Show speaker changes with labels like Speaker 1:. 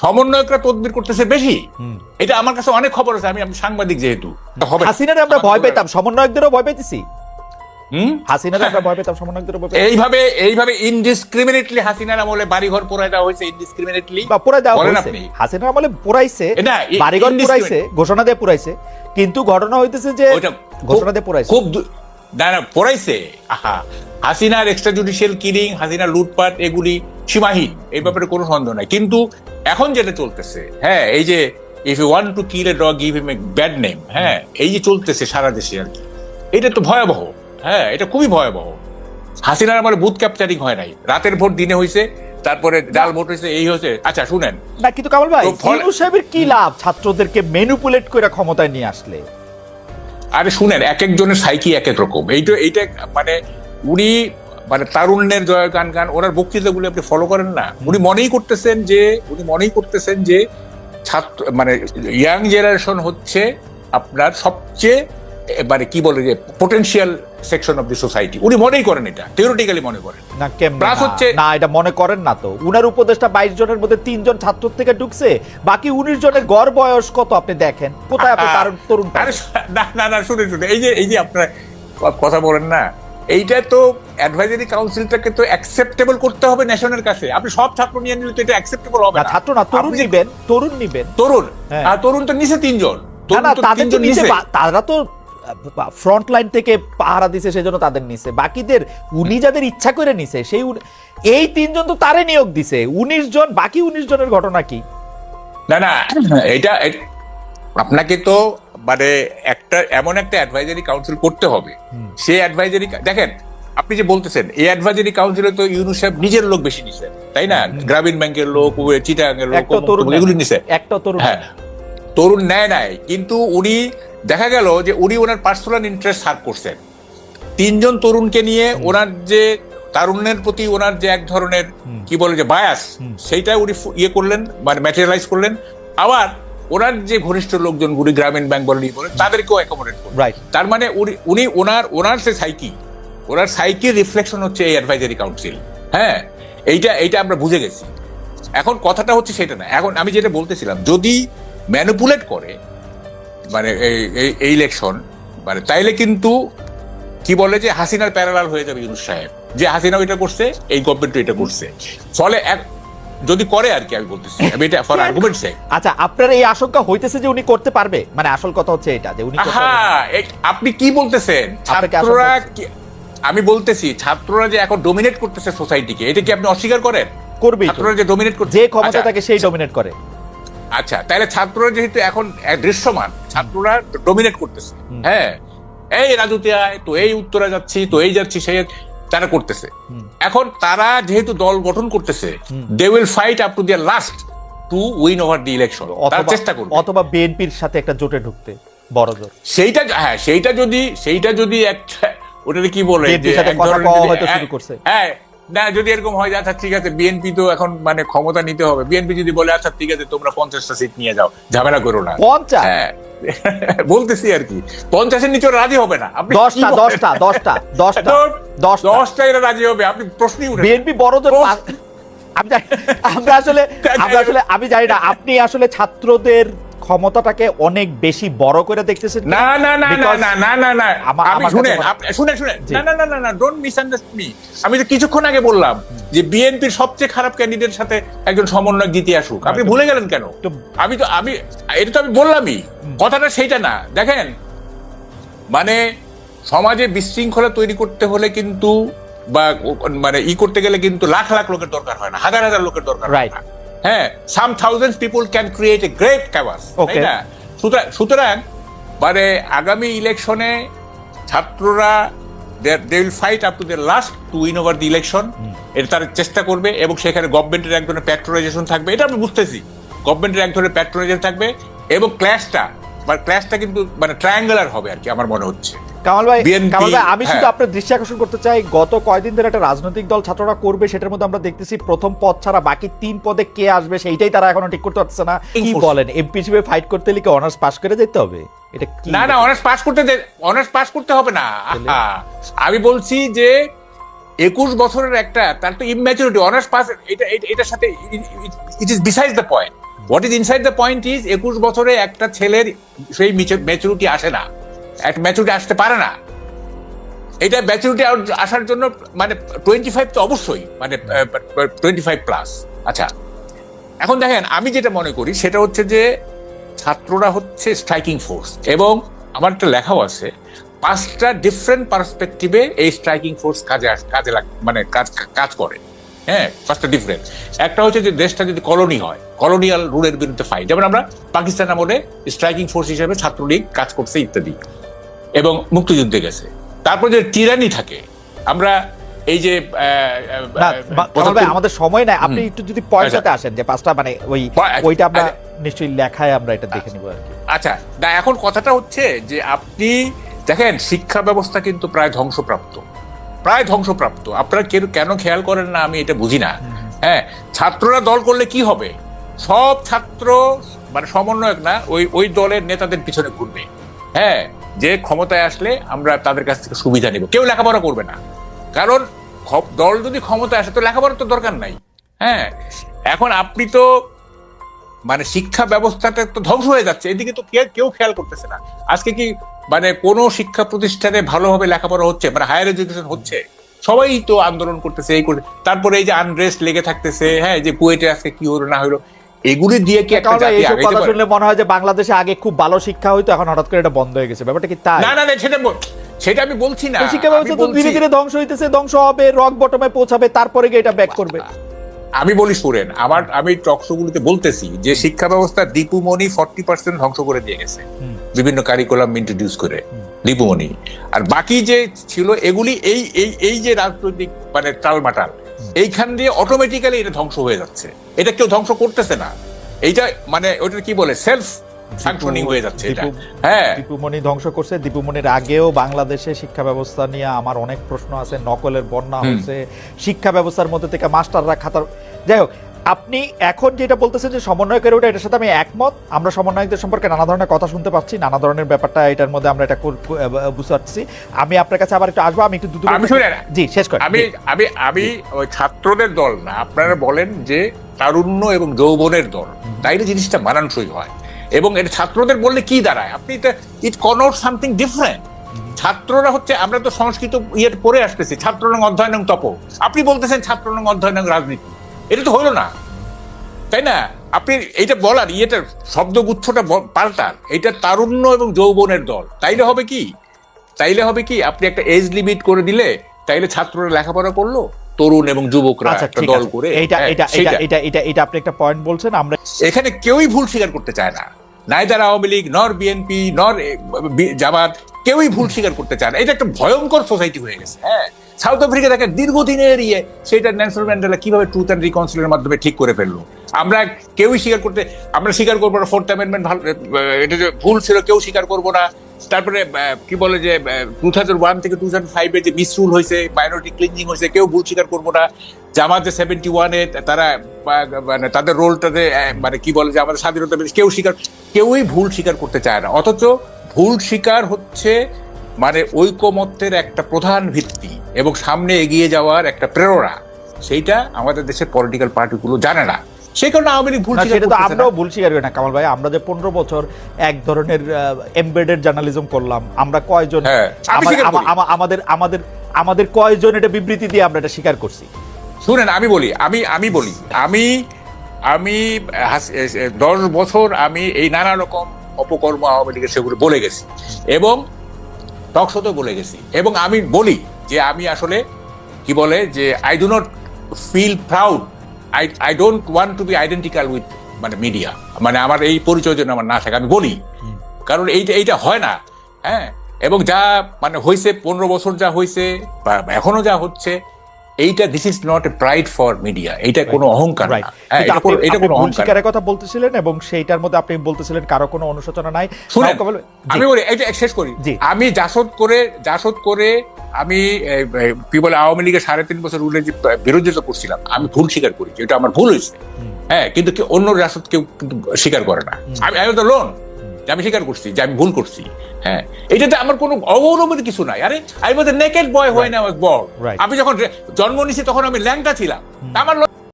Speaker 1: সমন্বয়করা তদবির করতেছে বেশি। এটা আমার কাছে অনেক খবর আছে আমি আমি সাংবাদিক যেহেতু।
Speaker 2: হাসিনারে আমরা ভয় পেতাম সমন্বয়কদেরও ভয় পেতেছি।
Speaker 1: হুম?
Speaker 2: আমরা ভয় পেতাম সমন্বয়কদেরও ভয়
Speaker 1: এইভাবে এইভাবে ইনডিসক্রিমিনেটলি হাসিনার আমলে বাড়িঘর পোড়ায় দেওয়া হয়েছে ইনডিসক্রিমিনেটলি
Speaker 2: বা পুরাই দেওয়া হয়েছে। হাসিনার আমলে পুরাইছে
Speaker 1: না, এ-
Speaker 2: বাড়িঘর
Speaker 1: indiscriminate।
Speaker 2: পুরাইছে ঘোষণা দিয়ে পুরাইছে কিন্তু ঘটনা হইতেছে যে ঘোষণা দিয়ে পুরাইছে
Speaker 1: খুব না না পড়াইছে। আহা হাসিনার এক্সট্রা জুডিশিয়াল কিলিং হাসিনার লুটপাট এগুলি সীমাহীন। এই ব্যাপারে কোনো সন্দেহ নাই। কিন্তু এখন যেটা চলতেছে হ্যাঁ এই যে if you want to kill a dog give him a bad name হ্যাঁ এই যে চলতেছে সারা দেশে আর কি। এটা তো ভয়াবহ হ্যাঁ এটা খুবই ভয়াবহ। হাসিনার আমার বুথ ক্যাপচারিং হয় নাই। রাতের ভোট দিনে হয়েছে তারপরে ডাল ভোট হয়েছে এই হয়েছে আচ্ছা শুনেন।
Speaker 2: না কিন্তু কামাল ভাই সাহেবের কি লাভ? ছাত্রদেরকে ম্যানিপুলেট করে ক্ষমতায় নিয়ে আসলে।
Speaker 1: আরে শুনেন, এক একজনের সাইকি এক এক রকম। এইটা এইটা মানে উনি মানে তারুণ্যের জয় গান গান, ওনার বক্তৃতাগুলো আপনি ফলো করেন না। উনি মনেই করতেছেন যে, উনি মনেই করতেছেন যে ছাত্র মানে ইয়াং জেনারেশন হচ্ছে আপনার সবচেয়ে মানে কি বলে যে potential section of the society উনি মনেই করেন এটা থিওরিটিক্যালি মনে করেন।
Speaker 2: না কেমন
Speaker 1: হচ্ছে-
Speaker 2: না এটা মনে করেন না তো। উনার উপদেশটা বাইশ জনের মধ্যে তিনজন ছাত্র থেকে ঢুকছে। বাকি উনিশ জনের গড় বয়স কত আপনি দেখেন? কোথায় আপনি তার তরুণ
Speaker 1: না না না শুনে শুনে এই যে এই যে আপনারা কথা বলেন না এইটা তো অ্যাডভাইজারি কাউন্সিলটাকে তো অ্যাকসেপ্টেবল করতে হবে ন্যাশনের কাছে। আপনি সব ছাত্র নিয়ে নিলে তো এটা অ্যাকসেপ্টেবল হবে
Speaker 2: না ছাত্র না তরুণ নিবেন তরুণ নিবেন।
Speaker 1: তরুণ।
Speaker 2: হ্যাঁ।
Speaker 1: আর তরুণ তো নিচে তিনজন।
Speaker 2: তারা তো ফ্রন্ট লাইন থেকে পাহারা দিছে সেজন্য তাদের নিছে। বাকিদের উনি যাদের ইচ্ছা করে নিছে সেই এই তিনজন তো তারে নিয়োগ দিছে। উনিশ জন বাকি উনিশ জনের ঘটনা কি?
Speaker 1: না না এটা আপনাকে তো মানে একটা এমন একটা অ্যাডভাইজারি কাউন্সিল করতে হবে। সেই অ্যাডভাইজারি দেখেন আপনি যে বলতেছেন এই অ্যাডভাইজারি কাউন্সিলে তো ইউনুস সাহেব নিজের লোক বেশি নিছে তাই না? গ্রামীণ ব্যাংকের লোক চিটাগাংয়ের লোক
Speaker 2: তরুণ
Speaker 1: এগুলি নিছে।
Speaker 2: একটা তরুণ
Speaker 1: হ্যাঁ তরুণ নেয় নাই কিন্তু উনি দেখা গেল যে উনি ওনার পার্সোনাল ইন্টারেস্ট সার্ভ করছেন। তিনজন তরুণকে নিয়ে ওনার যে তারুণ্যের প্রতি ওনার যে এক ধরনের কি বলে যে বায়াস সেইটা উনি ইয়ে করলেন মানে ম্যাটেরিয়ালাইজ করলেন। আবার ওনার যে ঘনিষ্ঠ লোকজন গুলি গ্রামীণ ব্যাংক বলেন ই বলেন তাদেরকেও অ্যাকোমোডেট করলেন।
Speaker 2: রাইট
Speaker 1: তার মানে উনি- উনি ওনার ওনার সে সাইকি ওনার সাইকির রিফ্লেকশন হচ্ছে এই অ্যাডভাইজারি কাউন্সিল হ্যাঁ এইটা এইটা আমরা বুঝে গেছি। এখন কথাটা হচ্ছে সেটা না। এখন আমি যেটা বলতেছিলাম যদি ম্যানুপুলেট করে মানে এই- এই ইলেকশন মানে তাইলে কিন্তু কি বলে যে হাসিনার প্যারালাল হয়ে যাবে ইউনুস সাহেব। যে হাসিনা এটা করছে এই গভর্নমেন্ট এটা করছে। ফলে এক- যদি করে আর কি আমি বলতেছি। আমি এটা ফর আর্গুমেন্ট সে
Speaker 2: আচ্ছা আপনার এই আশঙ্কা হইতেছে যে উনি করতে পারবে? মানে আসল কথা হচ্ছে এটা যে উনি।
Speaker 1: এ- আপনি কি বলতেছেন? ছাত্ররা আমি বলতেছি ছাত্ররা যে এখন ডোমিনেট করতেছে সোসাইটিকে এটা কি আপনি অস্বীকার করেন?
Speaker 2: করবে।
Speaker 1: ছাত্ররা যে ডোমিনেট করছে
Speaker 2: যে ক্ষমতা
Speaker 1: আচ্ছা,
Speaker 2: থাকে সেই ডমিনেট করে।
Speaker 1: আচ্ছা তাহলে ছাত্ররা যেহেতু এখন দৃশ্যমান ছাত্ররা ডোমিনেট করতেছে। হ্যাঁ এই রাজুতে আয় তো এই উত্তরা যাচ্ছি তো এই যাচ্ছি সেই তারা করতেছে। এখন তারা যেহেতু দল গঠন করতেছে they will fight up to their last to win over the election তারা চেষ্টা করবে।
Speaker 2: অথবা বিএনপির সাথে একটা জোটে ঢুকতে বড় জোট।
Speaker 1: সেইটা হ্যাঁ সেইটা যদি সেইটা যদি একটা ওটাকে কি বলে যে এক ধরনের। হ্যাঁ না যদি এরকম হয় যে আচ্ছা ঠিক আছে বিএনপি তো এখন মানে ক্ষমতা নিতে হবে। বিএনপি যদি বলে আচ্ছা ঠিক আছে তোমরা পঞ্চাশটা সিট নিয়ে যাও ঝামেলা করো না।
Speaker 2: পঞ্চাশ?
Speaker 1: হ্যাঁ। বলতেছি আর কি পঞ্চাশের নিচে রাজি হবে না। আপনি
Speaker 2: দশটা দশটা দশটা দশটা দশটা।
Speaker 1: এরা রাজি হবে আপনি প্রশ্নই উঠে
Speaker 2: বিএনপি বড় জানি- আমরা আসলে আমরা আসলে আমি জানি না আপনি আসলে ছাত্রদের ক্ষমতাটাকে অনেক বেশি বড় করে দেখতেছেন
Speaker 1: না না না না না না না না।
Speaker 2: আমি
Speaker 1: শুনেন আপনি- শুনেন শুনেন। না না না না না ডোন্ট মিসআন্ডারস্ট্যান্ড মি আমি তো কিছুক্ষণ আগে বললাম যে বিএনপির সবচেয়ে খারাপ ক্যান্ডিডেট সাথে একজন সমন্বয়ক জিতে আসুক। আপনি ভুলে গেলেন কেন?
Speaker 2: তো-
Speaker 1: আমি তো আমি এটা তো আমি বললামই। কথাটা সেইটা না। দেখেন মানে সমাজে বিশৃঙ্খলা তৈরি করতে হলে কিন্তু বা মানে ই করতে গেলে কিন্তু লাখ লাখ লোকের দরকার হয় না। হাজার হাজার লোকের দরকার হয় না। হ্যাঁ some thousand people can create a great canvas তাই. না? সুতরাং সুতরাং মানে আগামী ইলেকশনে ছাত্ররা they will fight up to the last to win over the election এটা তারা চেষ্টা করবে এবং সেখানে গভর্নমেন্টের এক ধরনের প্যাট্রোনাইজেশন থাকবে। এটা আমি বুঝতেছি। গভর্নমেন্টের এক ধরনের প্যাট্রোনাইজেশন থাকবে এবং ক্লাসটা বা ক্লাসটা কিন্তু মানে ট্রায়াঙ্গুলার হবে আর কি আমার মনে হচ্ছে।
Speaker 2: কামাল ভাই কামাল ভাই আমি শুধু
Speaker 1: হ্যাঁ।
Speaker 2: আপনার দৃষ্টি আকর্ষণ করতে চাই গত কয়দিন ধরে একটা রাজনৈতিক দল ছাত্ররা করবে সেটার মধ্যে আমরা দেখতেছি প্রথম পদ ছাড়া বাকি তিন পদে কে আসবে সেইটাই তারা এখনও ঠিক করতে পারছে না। কি বলেন এমপি হিসেবে ফাইট করতে হলে কি অনার্স পাস করে যেতে হবে? এটা কি
Speaker 1: না না অনার্স পাস করতে অনার্স পাস করতে হবে না। আমি বলছি যে একুশ বছরের একটা তার তো ইম্যাচুরিটি অনার্স পাস এটা এটা- এটার সাথে it is beside the point what is inside the point is একুশ বছরে একটা ছেলের সেই ম্যাচুরিটি আসে না। একটা ম্যাচুরিটি আসতে পারে না। এটা ম্যাচুরিটি আসার জন্য মানে টোয়েন্টি ফাইভ তো অবশ্যই মানে টোয়েন্টি ফাইভ প্লাস আচ্ছা এখন দেখেন, আমি যেটা মনে করি সেটা হচ্ছে যে ছাত্ররা হচ্ছে স্ট্রাইকিং ফোর্স এবং আমার একটা লেখাও আছে, পাঁচটা ডিফারেন্ট পার্সপেক্টিভে এই স্ট্রাইকিং ফোর্স কাজে কাজে মানে কাজ কাজ করে। হ্যাঁ পাঁচটা ডিফারেন্ট একটা হচ্ছে যে দেশটা যদি কলোনি হয় কলোনিয়াল রুলের বিরুদ্ধে ফাইট যেমন আমরা পাকিস্তান আমলে স্ট্রাইকিং ফোর্স হিসেবে ছাত্রলীগ কাজ করছে ইত্যাদি। এবং মুক্তিযুদ্ধে গেছে। তারপর যে টিরানি থাকে আমরা এই যে
Speaker 2: আমাদের সময় নাই। আপনি একটু যদি পয়সাতে আসেন যে পাঁচটা মানে ওই ওইটা আমরা
Speaker 1: আচ্ছা।
Speaker 2: নিশ্চয়ই লেখায় আমরা এটা দেখে নিব আর কি।
Speaker 1: আচ্ছা না এখন কথাটা হচ্ছে যে আপনি দেখেন শিক্ষা ব্যবস্থা কিন্তু প্রায় ধ্বংসপ্রাপ্ত। প্রায় ধ্বংসপ্রাপ্ত। আপনারা কেন- কেন খেয়াল করেন না আমি এটা বুঝি না। হ্যাঁ ছাত্ররা দল করলে কি হবে? সব ছাত্র মানে সমন্বয়ক না ওই ওই দলের নেতাদের পিছনে ঘুরবে। হ্যাঁ যে ক্ষমতায় আসলে আমরা তাদের কাছ থেকে সুবিধা নেব। কেউ লেখাপড়া করবে না। কারণ দল যদি ক্ষমতায় আসে, তো লেখাপড়ার তো দরকার নাই। হ্যাঁ? এখন আপনি তো মানে শিক্ষা ব্যবস্থাটা তো ধ্বংস হয়ে যাচ্ছে। এদিকে তো কেউ খেয়াল করতেছে না। আজকে কি মানে কোনো শিক্ষা প্রতিষ্ঠানে ভালোভাবে লেখাপড়া হচ্ছে? মানে হায়ার এডুকেশন হচ্ছে? সবাই তো আন্দোলন করতেছে, এই করে তারপরে এই যে আনরেস্ট লেগে থাকতেছে হ্যাঁ? যে কুয়েটে আজকে কি হলো, না হলো। এগুলি দিয়ে কি একটা জাতি আগাইতে
Speaker 2: কথা শুনলে মনে হয় যে বাংলাদেশে আগে খুব ভালো শিক্ষা হইতো এখন হঠাৎ করে এটা বন্ধ হয়ে গেছে। ব্যাপারটা কি তাই?
Speaker 1: না না না সেটা সেটা আমি বলছি না।
Speaker 2: শিক্ষা ব্যবস্থা তো ধীরে ধীরে ধ্বংস হইতেছে ধ্বংস হবে রক বটমে পৌঁছাবে তারপরে গিয়ে এটা ব্যাক করবে।
Speaker 1: আমি বলি শুনেন আমার আমি টকশোগুলিতে বলতেছি যে শিক্ষা ব্যবস্থা দীপুমণি ফর্টি পার্সেন্ট ধ্বংস করে দিয়ে গেছে। বিভিন্ন কারিকুলাম ইন্ট্রোডিউস করে দীপুমণি আর বাকি যে ছিল এগুলি এই এই এই যে রাজনৈতিক মানে টালমাটাল এইখান দিয়ে অটোমেটিক্যালি এটা ধ্বংস হয়ে যাচ্ছে। এটা কেউ ধ্বংস করতেছে না। এইটা মানে ওটা কি বলে? সেলফ হয়ে যাচ্ছে এটা।
Speaker 2: দীপু-
Speaker 1: হ্যাঁ।
Speaker 2: দীপুমণি ধ্বংস করছে। দীপুমণির আগেও বাংলাদেশে শিক্ষা ব্যবস্থা নিয়ে আমার অনেক প্রশ্ন আছে। নকলের বন্যা। হয়েছে। শিক্ষা ব্যবস্থার মধ্যে থেকে মাস্টাররা খাতার যাই হোক আপনি এখন যেটা বলতেছেন যে সমন্বয়কের ওটা এটার সাথে আমি একমত। আমরা সমন্বয়কদের সম্পর্কে নানা ধরনের কথা শুনতে পাচ্ছি নানা ধরনের ব্যাপারটা এটার মধ্যে আমরা এটা বুঝতে পারছি আমি আপনার কাছে আবার একটু আসব আমি একটু দুটো
Speaker 1: আমি
Speaker 2: জি শেষ করি
Speaker 1: আমি আমি আমি ওই ছাত্রদের দল না আপনারা বলেন যে তারুণ্য এবং যৌবনের দল। তাইলে জিনিসটা মানানসই হয়। এবং এটা ছাত্রদের বললে কি দাঁড়ায়? আপনি ইট কনোট সামথিং ডিফারেন্ট ছাত্ররা হচ্ছে আমরা তো সংস্কৃত ইয়ে পড়ে আসতেছি ছাত্রনং অধ্যয়নং তপ। আপনি বলতেছেন ছাত্রনং অধ্যয়নং রাজনীতি। এটা তো হলো না। তাই না? আপনি এইটা বলার ইয়েটার শব্দগুচ্ছটা পাল্টান। এটা তারুণ্য এবং যৌবনের দল। তাইলে হবে কি? তাইলে হবে কি? আপনি একটা এজ লিমিট করে দিলে তাইলে ছাত্ররা লেখাপড়া করল? তরুণ এবং যুবকরা
Speaker 2: আচ্ছা
Speaker 1: একটা দল করে?
Speaker 2: এইটা
Speaker 1: হ্যাঁ,
Speaker 2: এটা এটা এটা এটা এটা আপনি একটা পয়েন্ট বলছেন আমরা
Speaker 1: এখানে কেউই ভুল স্বীকার করতে চায় না। নাইদার আওয়ামী লীগ নর বিএনপি নর জামাত কেউই ভুল স্বীকার করতে চায় না। এটা একটা ভয়ঙ্কর সোসাইটি হয়ে গেছে। হ্যাঁ। সাউথ আফ্রিকা দেখেন, দীর্ঘদিনের ইয়ে সেটা ন্যালসন ম্যান্ডেলা কীভাবে ট্রুথ অ্যান্ড রিকনসিলের মাধ্যমে ঠিক করে ফেলল? আমরা কেউই স্বীকার করতে, আমরা স্বীকার করব না ফোর্থ অ্যামেন্ডমেন্ট ভালো এটা যে ভুল ছিল, কেউ স্বীকার করব না। তারপরে কি বলে যে টু থাউজেন্ড ওয়ান থেকে টু থাউজেন্ড ফাইভে যে মিসরুল হয়েছে মাইনরিটি ক্লিনজিং হয়েছে, কেউ ভুল স্বীকার করব না। জামাতে সেভেন্টি ওয়ানে তারা মানে তাদের রোলটাতে মানে কি বলে যে, আমাদের স্বাধীনতা কেউ স্বীকার, কেউই ভুল স্বীকার করতে চায় না। অথচ ভুল স্বীকার হচ্ছে মানে ঐকমত্যের একটা প্রধান ভিত্তি এবং সামনে এগিয়ে যাওয়ার একটা প্রেরণা সেইটা আমাদের দেশের পলিটিক্যাল পার্টিগুলো জানে না। সেই কারণে আওয়ামী লীগ ভুল
Speaker 2: সেটা তো। আমরাও ভুল স্বীকার করি না কামাল ভাই। আমরা যে পনেরো বছর এক ধরনের এমবেডেড জার্নালিজম করলাম আমরা কয়জন
Speaker 1: হ্যাঁ,
Speaker 2: আমাদের আমাদের আমাদের কয়জন এটা বিবৃতি দিয়ে আমরা এটা স্বীকার করছি?
Speaker 1: শুনেন আমি বলি আমি আমি বলি আমি আমি দশ বছর আমি এই নানা রকম অপকর্ম আওয়ামী লীগের সেগুলো বলে গেছি। এবং টকশোতেও বলে গেছি। এবং আমি বলি যে আমি আসলে কি বলে যে I do not feel proud I I don't want to be identical with মানে মিডিয়া মানে আমার এই পরিচয় যেন আমার না থাকে। আমি বলি। কারণ এইটা এইটা হয় না। হ্যাঁ? এবং যা মানে হয়েছে পনেরো বছর যা হয়েছে বা এখনও যা হচ্ছে এইটা this is not a pride for media এইটা কোনো অহংকার না। এটা কোনো- এটা অহংকার
Speaker 2: কথা বলতেছিলেন এবং সেইটার মধ্যে আপনি বলতেছিলেন কারও কোনো অনুশোচনা নাই।
Speaker 1: আমি বলি এটা শেষ করি। আমি জাসদ করে জাসদ করে আমি কি বলে আওয়ামী লীগের সাড়ে তিন বছর রুলের যে বিরোধিতা করছিলাম। আমি ভুল স্বীকার করি যে এটা আমার ভুল হয়েছে। হ্যাঁ কিন্তু অন্য রাসদ কেউ কিন্তু স্বীকার করে না। আমি আমি তো লোন যে আমি স্বীকার করছি যে আমি ভুল করছি। হ্যাঁ এটাতে আমার কোনো অগৌরবের কিছু নাই। আরে আই ওয়াজ নেকেড বয় হয় না
Speaker 2: Right.
Speaker 1: আমি যখন জন্ম নিছি তখন আমি ল্যাংটা ছিলাম। আমার